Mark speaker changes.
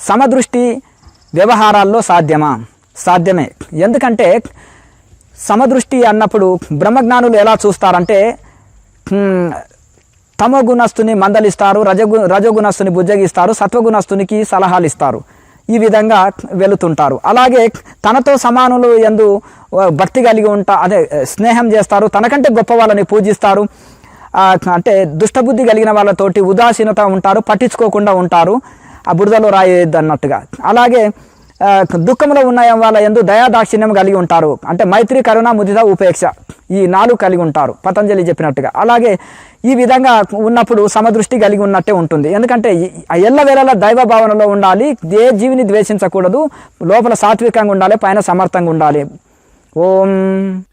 Speaker 1: సమదృష్టి వ్యవహారాల్లో సాధ్యమా? సాధ్యమే. ఎందుకంటే సమదృష్టి అన్నప్పుడు బ్రహ్మజ్ఞానులు ఎలా చూస్తారంటే తమ గుణస్తుని మందలిస్తారు రజగు రజగుణస్తుని బుజ్జగిస్తారు సత్వగుణస్తునికి సలహాలు ఇస్తారు ఈ విధంగా వెళుతుంటారు. అలాగే తనతో సమానులు ఎందు భక్తి కలిగి ఉంటా అదే స్నేహం చేస్తారు. తనకంటే గొప్ప వాళ్ళని పూజిస్తారు. అంటే దుష్టబుద్ధి కలిగిన వాళ్ళతోటి ఉదాసీనత ఉంటారు పట్టించుకోకుండా ఉంటారు. ఆ బురదలో రాయేది అన్నట్టుగా అలాగే దుఃఖంలో ఉన్న వాళ్ళ ఎందు దయాదాక్షిణ్యం కలిగి ఉంటారు. అంటే మైత్రి కరుణ ముదిత ఉపేక్ష ఈ నాలుగు కలిగి ఉంటారు. పతంజలి చెప్పినట్టుగా. అలాగే ఈ విధంగా ఉన్నప్పుడు సమదృష్టి కలిగి ఉన్నట్టే ఉంటుంది. ఎందుకంటే ఈ- ఆ దైవ భావనలో ఉండాలి ఏ జీవిని ద్వేషించకూడదు లోపల సాత్వికంగా ఉండాలి పైన సమర్థంగా ఉండాలి. ఓం